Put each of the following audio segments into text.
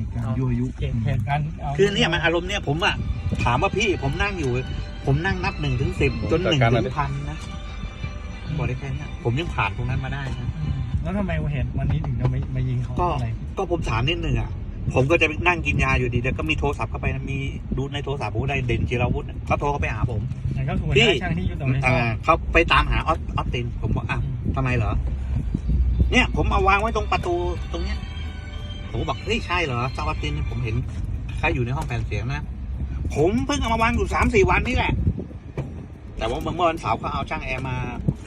มีการยั่วยุเหตุเหตุการณ์อาคือเนี่ยมันอารมณ์เนี่ยผมอะถามว่าพี่ผมนั่งอยู่ ผมนั่งนับหนึ่งถึงสิบจนหนึ่งถึงพันนะบอกได้แค่เนี้ยผมยังผ่านตรงนั้นมาได้นะอืมแล้วทำไมเหตุวันนี้ถึงจะมามายิงเขาก็อะไรก็ผมถามนิดนึงอะผมก็จะไปนั่งกินยาอยู่ดีแต่ก็มีโทรศัพท์เข้าไปนะมีดูในโทรศัพท์ผมได้เด่นจิราวุฒิน่ะเขาโทรเข้าไปหาผมนั่นก็คือหัวหพี่น้าช่างที่อยู่ตรงนี้อ่าเขาไปตามหาออสออสตินผมบอกอ้าวทำไมเหรอ เนี่ย ผมเอาวางไว้ตรงประตูตรงเนี้ย ผมก็บอกเฮ้ยใช่เหรอเจ้าออสตินผมเห็นใครอยู่ในห้องแผ่นเสียงนะ ผมเพิ่งเอามาวางอยู่สามสี่วันนี่แหละ แต่ว่าเมื่อวันเสาร์เขาเอาช่างแอร์มา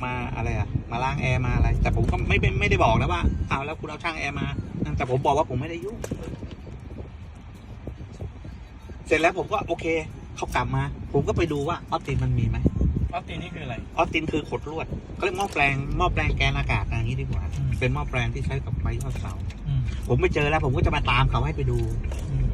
มาอะไรอะมาล้างแอร์มาอะไร แต่ผมก็ไม่เป็นไม่ได้บอกนะว่าเอาแล้วคุณเอาช่างแอร์มาแต่ผมบอกว่าผมไม่ได้ยุ่งเสร็จแล้วผมก็โอเคเขากลับมา ผมก็ไปดูว่าออสตินมันมีไหมออสตินนี่คืออะไรออสตินคือขดลวดเขาเรียกหม้อแปลงหม้อแปลงแกนอากาศอะไรอย่างนี้ดีกว่าอืมเป็นหม้อแปลงที่ใช้กับไฟยอดเสาอืม ผมไปเจอแล้ว ผมก็จะมาตามเขาให้ไปดูอืม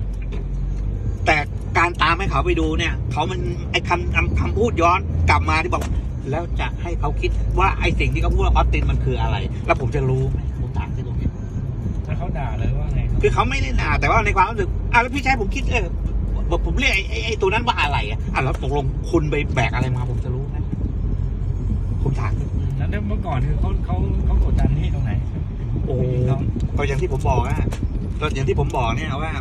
แต่การตามให้เขาไปดูเนี่ย เขามันไอ้คำคำคำพูดย้อนกลับมาที่บอก แล้วจะให้เขาคิดว่าไอ้สิ่งที่เขาพูดว่าออสตินมันคืออะไร แล้วผมจะรู้ไหมผมถามที่ตรงเนี้ยแล้วเขาด่าเลยว่าไงครับคือเขาไม่ได้ด่าแต่ว่าในความรู้สึกอะแล้วพี่ชายผมคิดเออบอกผมเรียกไอ้ไอ้ไอ้ตัวนั้นว่าอะไรอะอะแล้วตกลงคุณไปแบกอะไรมา ผมจะรู้ไหมผมถามอืมแล้วเมื่อก่อนคือเขาเขาเขากดดันที่ตรงไหน โอ้ยิงเขาก็อย่างที่ผมบอกอะก็อย่างที่ผมบอกเนี่ยว่า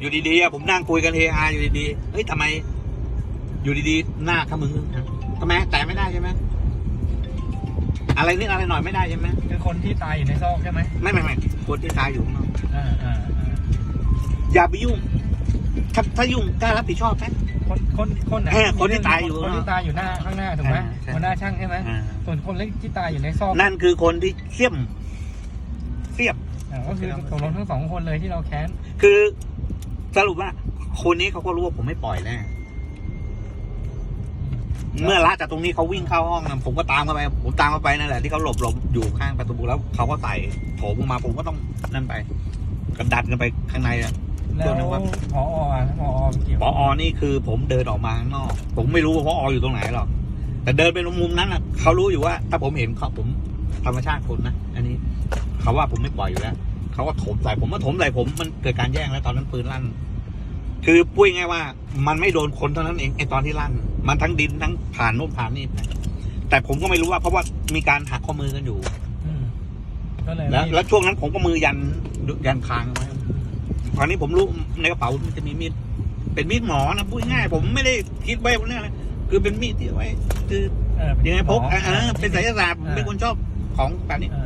อยู่ดีๆอะผมนั่งคุยกันเฮฮาอยู่ดีๆเฮ้ยทำไม อยู่ดีๆหน้าขมึงทำไมแต่ไม่ได้ใช่ไหมอะไรนิดอะไรหน่อยไม่ได้ใช่ไหมคือคนที่ตายอยู่ในซอกใช่ไหมไม่ไม่ไม่คนที่ตายอยู่ข้างนอกอ่าอ่าอ่าอย่าไปยุ่งถ้าถ้ายุ่งกล้ารับผิดชอบไหมคนคนคนไหนเออคนที่ตายอยู่คนที่ตายอยู่หน้าข้างหน้าถูกไหมอ่าใช่หัวหน้าช่างใช่ไหมอ่าส่วนคนเล็กที่ตายอยู่ในซอกนั่นคือคนที่เสียม เสียบอ่าก็คือตกลงทั้งสองคนเลยที่เราแค้น คือสรุปว่าคนนี้เขาก็รู้ว่าผมไม่ปล่อยแน่เมื่อละจากตรงนี้เขาวิ่งเข้าห้องนะผมก็ตามเข้าไป ผมตามเข้าไปนั่นแหละที่เขาหลบหลบอยู่ข้างประตูแล้วเขาก็ใส่โถมออกมาผมก็ต้องนั่นไปกระดันกันไปข้างในอะแล้วตัวนึงว่าพออะพอเกี่ยวปออนี่คือผมเดินออกมาข้างนอก ผมไม่รู้ว่าพอออยู่ตรงไหนหรอกแต่เดินไปตรงมุมนั้นอะเขารู้อยู่ว่า ถ้าผมเห็นเขาผมธรรมชาติคนนะอันนี้ เขาว่าผมไม่ปล่อยอยู่แล้วเขาก็ถมใส่ผมมาถมใส่ผมมันเกิดการแย่งแล้วตอนนั้นปืนลั่น คือปุ้ยง่ายว่า มันไม่โดนคนเท่านั้นเองไอตอนที่ลั่น มันทั้งดินทั้งผ่านโน่นผ่านนี่ไปแต่ผมก็ไม่รู้ว่า เพราะว่ามีการหักข้อมือกันอยู่อืมก็เลยแล้วไม่แล้วช่วงนั้นผมก็มือยันยันคางไว้ตอนนี้ผมรู้ในกระเป๋ามันจะมีมีดเป็นมีดหมอนะพูดง่ายผมไม่ได้คิดไว้ว่าเนี่ยนะคือเป็นมีดที่ไว้ คือเออยังไงพกหมออ่าอ่าเป็นไสยศาสตร์ผมเป็นคนชอบของแบบนี้เออ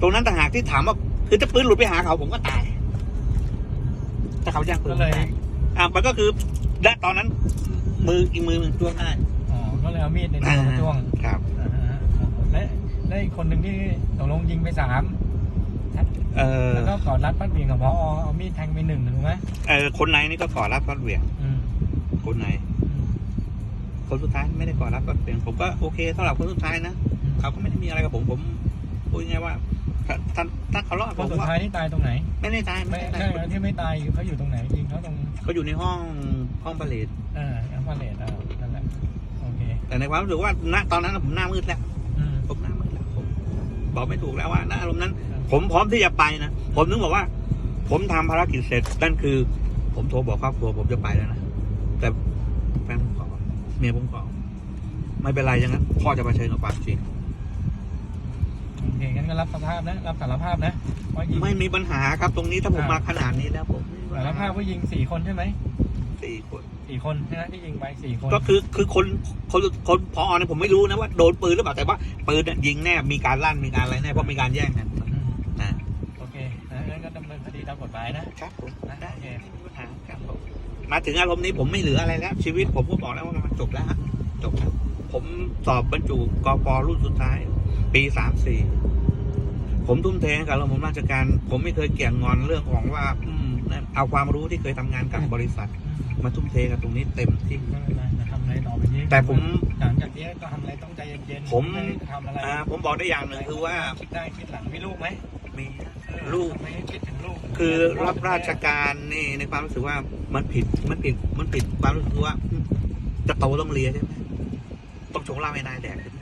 ตรงนั้นต่างหากที่ถามว่าคือถ้าปืนหลุดไปหาเขาผมก็ตายถ้าเขาย่างปืนก็เลยได้อ่ามันก็คือและตอนนั้น มืออีกมือมันจ้วงได้อ๋อก็เลยเอามีดในตัวมาจ้วงครับอ่าฮะและและอีกคนหนึ่งที่ตกลงยิงไปสามเออแล้วก็กอดรัดฟัดเบี่ยงกับพอเอามีดแทงไปหนึ่งถูกไหมเออคนในนี่ก็ก่อรับฟัดเหวี่ยงอืมคนในอืมคนสุดท้ายไม่ได้ก่อรับฟัดเหวี่ยงผมก็โอเคสำหรับคนสุดท้ายนะเขาก็ไม่ได้มีอะไรกับผมผม พูดง่ายๆว่าถ้าถ้าถ้าเขารอดคผนมสุดว่าท้ายที่ตายตรงไหน ไม่ได้ตายไม่ไม่ได้ใช่ตายที่ไม่ตายเขาอยู่ตรงไหนยิงเขาตรงเขาอยู่ในห้องห้องผลิตเอ่าแอมพาเลตอ่านั่นแหละโอเคแต่ในความรู้สึกว่าณตอนนั้นผมหน้ามืดแล้ว อืมผมหน้ามืดแล้วผมบอกไม่ถูกแล้วว่าณอารมณ์นั้น ผมพร้อมที่จะไปนะผมนึกบอกว่า ผมทำภารกิจเสร็จนั่นคือ ผมโทรบอกครอบครัวผมจะไปแล้วนะแต่แฟนผมขอเมียผมขอไม่เป็นไรอย่างนั้นพ่อจะเผชิญกับความจริงโอ เคงั้นก็รับสภาพนะ รับสารภาพนะว่ายิงไม่มีปัญหาครับตรงนี้ถ้าผมมาขนาดนี้แล้วผมไม่มีปัญสารหภาพว่ายิงสี่คนใช่ไหมสี่คนสี่คนใช่ไหมที่ยิงไปสี่คน ก็คือคือคนคนคนพอเนี่ยผมไม่รู้นะว่าโดนปืนหรือเปล่าแต่ว่าปืนเนี่ยยิงแน่มีการลั่นมีการอะไรแน่เพราะมีการแย่งกันอืมนะโอเคนะงั้นก็ดำเนินคดีตามกฎหมายนะครับผมนะได้โอเคไม่มีปัญหาครับผมมาถึงอารมณ์นี้ผมไม่เหลืออะไรแล้ว ชีวิตผมก็บอกแล้วว่ามันจบแล้วฮะจบแล้วผมสอบบรรจุกปรุ่นสุดท้าย ปีสามสี่ ผมทุ่มเทให้กับระบบราชการ ผมไม่เคยเกี่ยงงอนเรื่องของว่าอืมเอาความรู้ที่เคยทำงานกับบริษัท มาทุ่มเทกับตรงนี้เต็มที่ไม่เป็นไรจะทำอะไรต่อไปนี้แต่ผมหลังจากนี้ก็ทำอะไรต้องใจเย็นๆผมไม่ทำอะไรอ่าผมบอกได้อย่างหนึ่งคือว่าคิดได้คิดหลังมีลูกไหมมีลูก ทำไมให้คิดถึงลูกคือรับราชการนี่ในความรู้สึกว่ามันผิดมันผิดมันผิดความรู้สึกว่าอืมจะโตต้องเรียนใช่ไหมต้องชงเหล้าให้นายแดกใช่ไหม